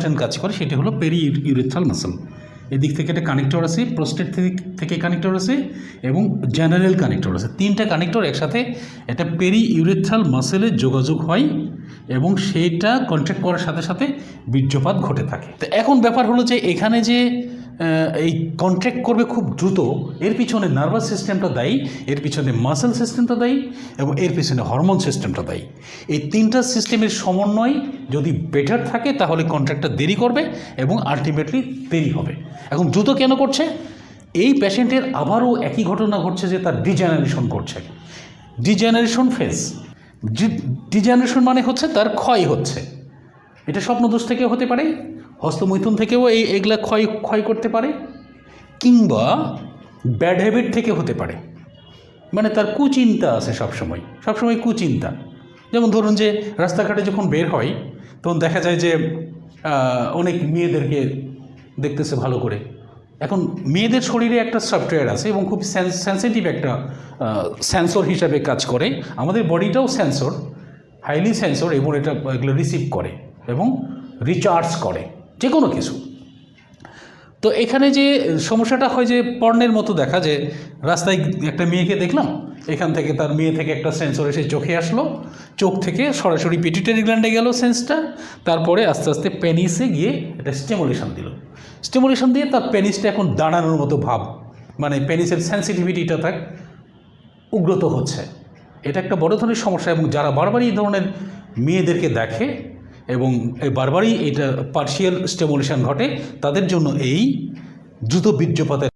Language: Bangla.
ট্রেন কাজ করে, সেটি হলো পেরি ইউরেথ্রাল মাসল এদিক থেকে একটা কানেক্টর আছে প্রোস্টেট থেকে কানেক্টর আছে, এবং জেনারেল কানেক্টর আছে। তিনটা কানেক্টর একসাথে একটা পেরি ইউরেথ্রাল মাসেলে যোগাযোগ হয়, এবং সেইটা কন্ট্যাক্ট করার সাথে সাথে বীর্যপাত ঘটে থাকে। তো এখন ব্যাপার হলো যে, এখানে যে এই কন্ট্র্যাক্ট করবে খুব দ্রুত। এর পিছনে নার্ভাস সিস্টেমটা দায়ী, এর পিছনে মাসেল সিস্টেমটা দায়ী এবং এর পিছনে হরমোন সিস্টেমটা দায়ী। এই তিনটা সিস্টেমের সমন্বয় যদি বেটার থাকে, তাহলে কন্ট্রাক্টটা দেরি করবে এবং আলটিমেটলি দেরি হবে। এখন দ্রুত কেন করছে? এই পেশেন্টের আবারও একই ঘটনা ঘটছে যে তার ডিজেনারেশন করছে। ডিজেনারেশন ফেজ ডিজেনারেশন মানে হচ্ছে তার ক্ষয় হচ্ছে। এটা স্বপ্নদোষ থেকেও হতে পারে হস্তমৈথুন থেকেও এই এগুলা ক্ষয় ক্ষয় করতে পারে, কিংবা ব্যাড হ্যাবিট থেকে হতে পারে। মানে তার কুচিন্তা আছে সবসময় সবসময় কুচিন্তা। যেমন ধরুন যে, রাস্তাঘাটে যখন বের হয়, তখন দেখা যায় যে অনেক মেয়েদেরকে দেখতেছে ভালো করে। এখন মেয়েদের শরীরে একটা সফটওয়্যার আছে এবং খুব সেন্সিটিভ একটা সেন্সর হিসাবে কাজ করে। আমাদের বডিটাও সেন্সর হাইলি সেন্সর এবং এটা এগুলো রিসিভ করে এবং রিচার্জ করে। যে কোনো কিছু। তো এখানে যে সমস্যাটা হয় যে পর্ণের মতো দেখা যে রাস্তায় একটা মেয়েকে দেখলাম, এখান থেকে তার মেয়ে থেকে একটা সেন্সর এসে চোখে আসলো, চোখ থেকে সরাসরি পিটুটারি গ্ল্যান্ডে গেল সেন্সটা তারপরে আস্তে আস্তে পেনিসে গিয়ে একটা স্টিমুলেশন দিল। স্টিমুলেশন দিয়ে তার পেনিসটা এখন দাঁড়ানোর মতো ভাব মানে পেনিসের সেন্সিটিভিটিটা তার উগ্রত হচ্ছে। এটা একটা বড় ধরনের সমস্যা এবং যারা বারবারই এই ধরনের মেয়েদেরকে দেখে বারবারই এটা পার্শিয়াল স্টেমুলেশন ঘটে। তাদের জন্য এই দ্রুত বীর্যপাতের